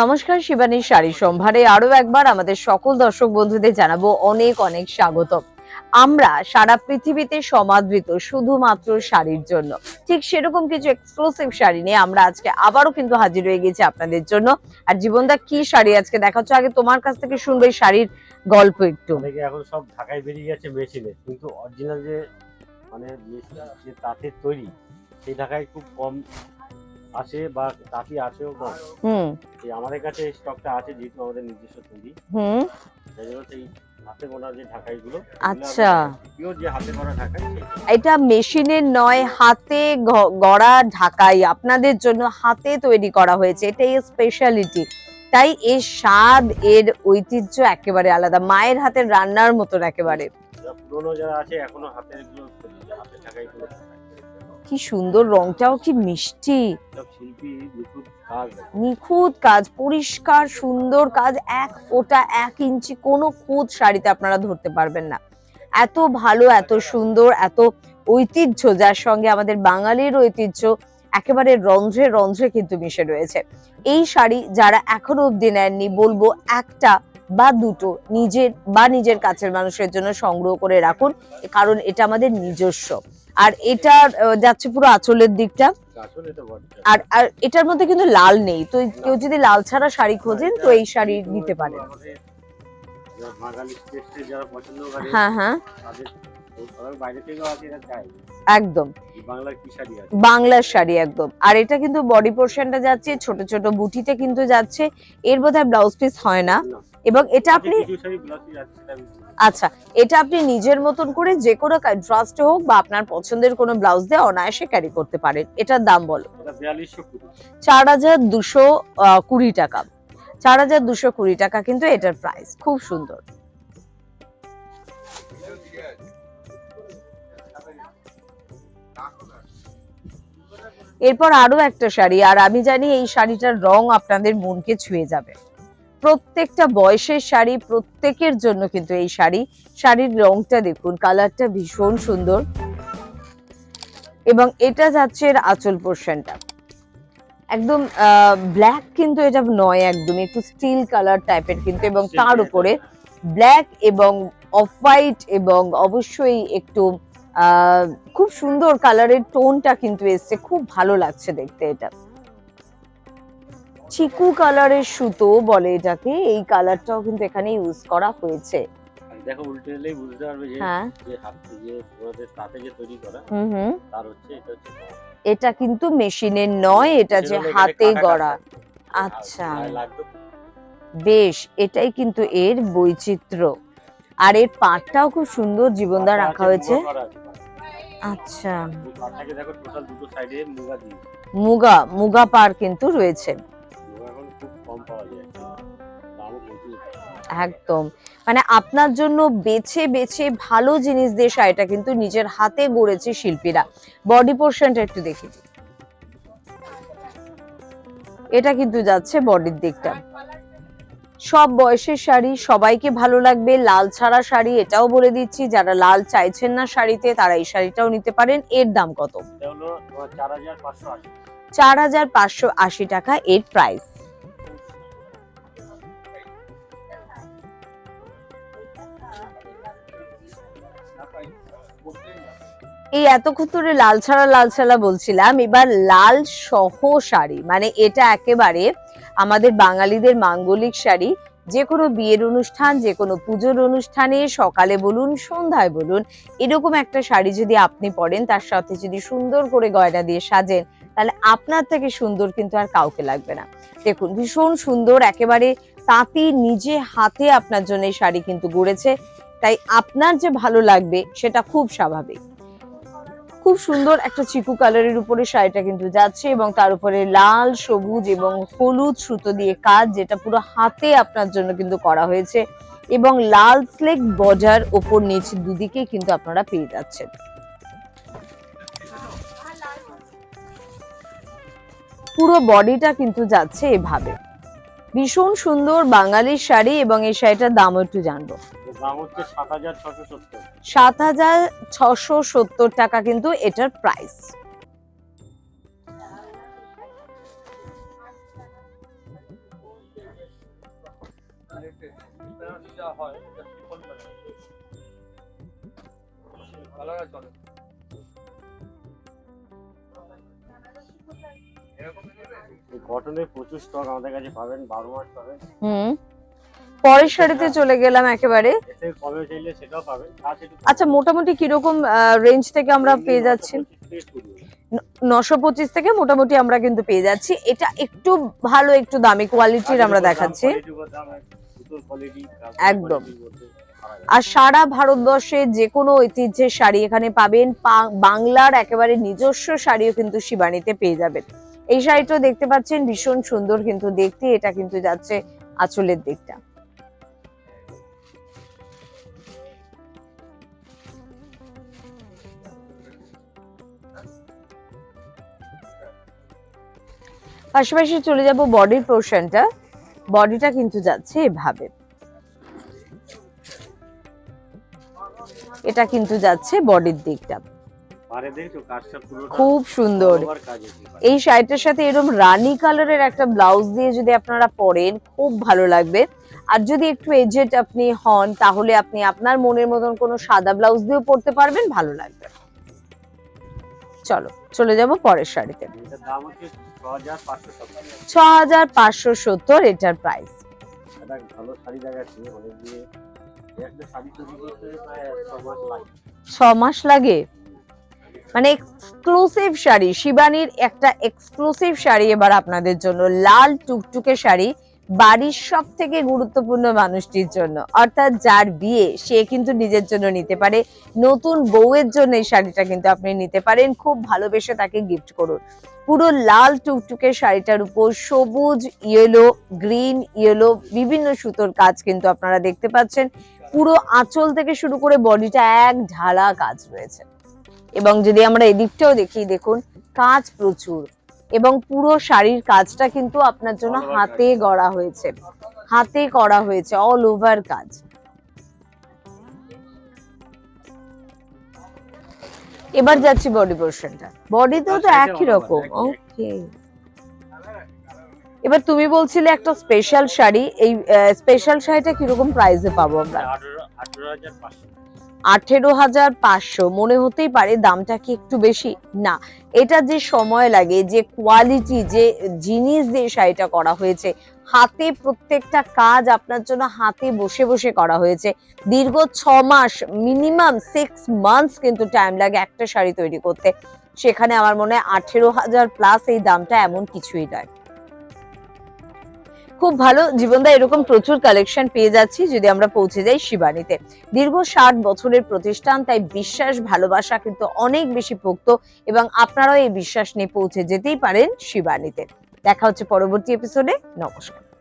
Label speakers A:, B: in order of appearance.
A: নমস্কার, শিবানী শাড়ি সম্ভারে আরও একবার আমাদের সকল দর্শক বন্ধুদের জানাব অনেক অনেক স্বাগত আমরা সারা পৃথিবীতে সমাদৃত শুধুমাত্র শাড়ির জন্য। ঠিক সেরকম কিছু এক্সক্লুসিভ শাড়ি নিয়ে আমরা আজকে আবারও কিন্তু হাজির হয়ে গেছি আপনাদের জন্য। আর জীবনদা, কি শাড়ি আজকে দেখাচ্ছ? আগে তোমার কাছ থেকে শুনব এই শাড়ির গল্প একটু।
B: এখন সব ঢাকায় বেরিয়ে গেছে মেশিনে কিন্তু অরিজিনাল যে মানে যে তাঁতের তৈরি, সেই ঢাকায় খুব কম আসে বা তাঁতি আসেও কম
A: হুম।
B: এই আমাদের কাছে স্টকটা আছে যেহেতু আমাদের নিজস্ব তৈরি।
A: হুম।
B: সেই জন্য সেই হাতে বোনা যে ঢাকাইগুলো
A: আচ্ছা।
B: পিওর যে হাতে ঢাকাই
A: এটা মেশিনের নয় হাতে গড়া ঢাকাই। আপনাদের জন্য হাতে তৈরি করা হয়েছে। এটাই স্পেশালিটি তাই এর স্বাদ এর ঐতিহ্য একেবারে আলাদা। মায়ের হাতের রান্নার মতন একেবারে।
B: পুরোনো যারা আছে এখনও হাতেরগুলো হাতের ঢাকাইগুলো
A: কি সুন্দর, রংটাও কি মিষ্টি।
B: নিখুঁত কাজ,
A: পরিষ্কার, সুন্দর কাজ, এক ফোঁটা, এক ইঞ্চি কোনো খুঁত শাড়িতে আপনারা ধরতে পারবেন না। এত ভালো, এত সুন্দর, এত ঐতিহ্য, যার সঙ্গে আমাদের বাঙালির ঐতিহ্য একেবারে রন্ধ্রে রন্ধ্রে কিন্তু মিশে রয়েছে। এই শাড়ি যারা এখনও অব্দি নেননি, বলব একটা বা দুটো নিজের বা নিজের কাছের মানুষের জন্য সংগ্রহ করে রাখুন, কারণ এটা আমাদের নিজস্ব। আর এটা যাচ্ছে পুরো আঁচলের দিকটা। আর আর এটার মধ্যে কিন্তু লাল নেই। তো কেউ যদি লাল ছাড়া শাড়ি খোঁজেন তো এই শাড়ি নিতে পারেন। হ্যাঁ হ্যাঁ। একদম।
B: বাংলার শাড়ি
A: একদম। আর এটা কিন্তু বডি পোর্শনটা যাচ্ছে ছোট ছোট বুটিতে কিন্তু যাচ্ছে। এর বোধহয় ব্লাউজ পিস হয় না। এবং এটা আপনি আচ্ছা এটা আপনি নিজের মতন করে যে কোনো ড্রাস্ট হোক বা আপনার পছন্দের কোনো ব্লাউজ দিয়ে অনায়াসে ক্যারি করতে পারেন। এটার দাম বলো। চার হাজার দুশো কুড়ি টাকা। চার হাজার দুশো কুড়ি টাকা কিন্তু এটার প্রাইস খুব সুন্দর। এরপর আরও একটা শাড়ি আর আমি জানি এই শাড়িটার রং আপনাদের মনকে ছুঁয়ে যাবে। প্রত্যেকটা বয়সের শাড়ি প্রত্যেকের জন্য কিন্তু এই শাড়ি। শাড়ির রংটা দেখুন কালারটা ভীষণ সুন্দর। এবং এটা যাচ্ছে এর আঁচল পোর্শনটা একদম ব্ল্যাক কিন্তু এটা নয় একদম একটু স্টিল কালার টাইপের কিন্তু এবং তার উপরে ব্ল্যাক এবং অফ হোয়াইট এবং অবশ্যই একটু খুব সুন্দর কালারের টোনটা কিন্তু এসছে খুব ভালো লাগছে দেখতে এটা। চিকু কালারের সুতো বলে এটাকে এই কালারটাও কিন্তু এখানে ইউজ করা হয়েছে।
B: দেখো উল্টে এলেই বুঝতে পারবে যে
A: হ্যাঁ।
B: যে হাত যে তোমাদের তাতে যে তৈরি করা
A: হুম হুম।
B: তার হচ্ছে এটা হচ্ছে
A: এটা কিন্তু মেশিনের নয় এটা যে হাতে গড়া। আচ্ছা। বেশ এটাই কিন্তু এর বৈচিত্র্য। আর এর পাটটাও খুব সুন্দর জীবনদা
B: পাতা
A: রাখা হয়েছে। আচ্ছা।
B: মুগা
A: মুগা পার কিন্তু রয়েছে। একদম। মানে আপনার জন্য বেছে বেছে ভালো জিনিস দিয়ে শাড়িটা কিন্তু নিজের হাতে গড়েছে শিল্পীরা। বডি পোর্শনটা একটু দেখি এটা কিন্তু যাচ্ছে বডির দিকটা। সব বয়সের শাড়ি সবাইকে ভালো লাগবে। লাল ছাড়া শাড়ি এটাও বলে দিচ্ছি যারা লাল চাইছেন না শাড়িতে তারা এই শাড়িটাও নিতে পারেন। এর দাম কত?
B: চার হাজার পাঁচশো আশি।
A: চার হাজার পাঁচশো আশি টাকা এর প্রাইস এই এতক্ষণ ধরে লাল ছাড়া লাল ছাড়া বলছিলাম এবার লাল সহ শাড়ি। মানে এটা একেবারে আমাদের বাঙালিদের মাঙ্গলিক শাড়ি, যে কোনো বিয়ের অনুষ্ঠান, যে কোনো পুজোর অনুষ্ঠানে সকালে বলুন, সন্ধ্যায় বলুন, এরকম একটা শাড়ি যদি আপনি পরেন, তার সাথে যদি সুন্দর করে গয়না দিয়ে সাজেন, তাহলে আপনার থেকে সুন্দর কিন্তু আর কাউকে লাগবে না। দেখুন, ভীষণ সুন্দর, একেবারে তাঁতি নিজে হাতে আপনার জন্য এই শাড়ি কিন্তু গড়েছে। তাই আপনার যে ভালো লাগবে, সেটা খুব স্বাভাবিক। খুব সুন্দর একটা চিকু কালারের উপরে শাড়িটা কিন্তু যাচ্ছে এবং তার উপরে লাল, সবুজ এবং হলুদ সুতো দিয়ে কাজ যেটা পুরো হাতে আপনার জন্য কিন্তু করা হয়েছে এবং লাল স্লেক বর্ডার ওপর নিচ দুদিকে কিন্তু আপনারা পেয়ে যাচ্ছেন। পুরো বডিটা কিন্তু যাচ্ছে এভাবে। ভীষণ সুন্দর বাঙালির শাড়ি এবং এই শাড়িটার দামও একটু জানব।
B: দাম হচ্ছে সাত হাজার ছশো সত্তর।
A: টাকা কিন্তু এটার প্রাইস
B: কটনের প্রচুর স্টক আমাদের কাছে পাবেন বারো মাস পাবেন।
A: হুম। পরের শাড়িতে চলে গেলাম একেবারে। আচ্ছা মোটামুটি কীরকম রেঞ্জ থেকে আমরা পেয়ে যাচ্ছি? নশো পঁচিশ থেকে মোটামুটি আমরা কিন্তু পেয়ে যাচ্ছি। এটা একটু ভালো একটু দামি কোয়ালিটির আমরা দেখাচ্ছি। একদম। আর সারা ভারতবর্ষে যে কোনো ঐতিহ্যের শাড়ি এখানে পাবেন। বাংলার একেবারে নিজস্ব শাড়িও কিন্তু শিবানীতে পেয়ে যাবেন। এই শাড়িটাও দেখতে পাচ্ছেন ভীষণ সুন্দর কিন্তু দেখতে। এটা কিন্তু যাচ্ছে আঁচলের দিকটা। পাশাপাশি চলে যাব বডির পোর্শনটা বডিটা কিন্তু যাচ্ছে এভাবে। এটা কিন্তু যাচ্ছে বডির দিকটা। খুব সুন্দর। এই শাড়িটার সাথে এরকম রানী কালারের একটা ব্লাউজ দিয়ে যদি আপনারা পরেন খুব ভালো লাগবে। আর যদি একটু এজেড আপনি হন তাহলে আপনি আপনার মনের মতন কোনো সাদা ব্লাউজ দিয়েও পরতে পারবেন ভালো লাগবে। চলো। চলে যাব পরের শাড়িতে।
B: ছ হাজার পাঁচশো
A: সত্তর এটার প্রাইস
B: মাস লাগে
A: ছ মাস লাগে। মানে এক্সক্লুসিভ শাড়ি শিবানীর একটা এক্সক্লুসিভ শাড়ি এবার আপনাদের জন্য লাল টুকটুকে শাড়ি বাড়ির সব থেকে গুরুত্বপূর্ণ মানুষটির জন্য। অর্থাৎ যার বিয়ে সে কিন্তু নিজের জন্য নিতে পারে। নতুন বউয়ের জন্য এই শাড়িটা কিন্তু আপনি নিতে পারেন। খুব ভালোবেসে তাকে গিফট করুন। পুরো লাল টুকটুকে শাড়িটার উপর সবুজ ইয়েলো গ্রিন ইয়েলো বিভিন্ন সুতোর কাজ কিন্তু আপনারা দেখতে পাচ্ছেন। পুরো আঁচল থেকে শুরু করে বডিটা এক ঢালা কাজ রয়েছে। এবং যদি আমরা এদিকটাও দেখি, দেখুন, কাজ প্রচুর। এবং পুরো শাড়ির কাজটা কিন্তু আপনার জন্য হাতে গড়া হয়েছে। হাতে করা হয়েছে অল ওভার কাজ। এবার যাচ্ছি বডি পোর্শনটা বডিতেও তো
B: শাড়িটা
A: একই রকম ওকে এবার তুমি বলছিলে একটা স্পেশাল শাড়ি এই স্পেশাল শাড়িটা কীরকম প্রাইসে পাবো আমরা? আঠেরো হাজার পাঁচশো। মনে হতেই পারে দামটা কি একটু বেশি? না, এটা যে সময় লাগে, যে কোয়ালিটি যে জিনিস দিয়ে শাড়িটা করা হয়েছে, হাতে প্রত্যেকটা কাজ আপনার জন্য হাতে বসে বসে করা হয়েছে। দীর্ঘ ছ মাস মিনিমাম সিক্স মান্থস কিন্তু টাইম লাগে একটা শাড়ি তৈরি করতে। সেখানে আমার মনে হয় আঠেরো হাজার প্লাস এই দামটা এমন কিছুই নয়। খুব ভালো জীবনদা, এরকম প্রচুর কালেকশন পেয়ে যাচ্ছি যদি আমরা পৌঁছে যাই শিবানীতে। দীর্ঘ ষাট বছরের প্রতিষ্ঠান, তাই বিশ্বাস, ভালোবাসা কিন্তু অনেক বেশি পোক্ত এবং আপনারাও এই বিশ্বাস নিয়ে পৌঁছে যেতেই পারেন শিবানীতে। দেখা হচ্ছে পরবর্তী এপিসোডে নমস্কার।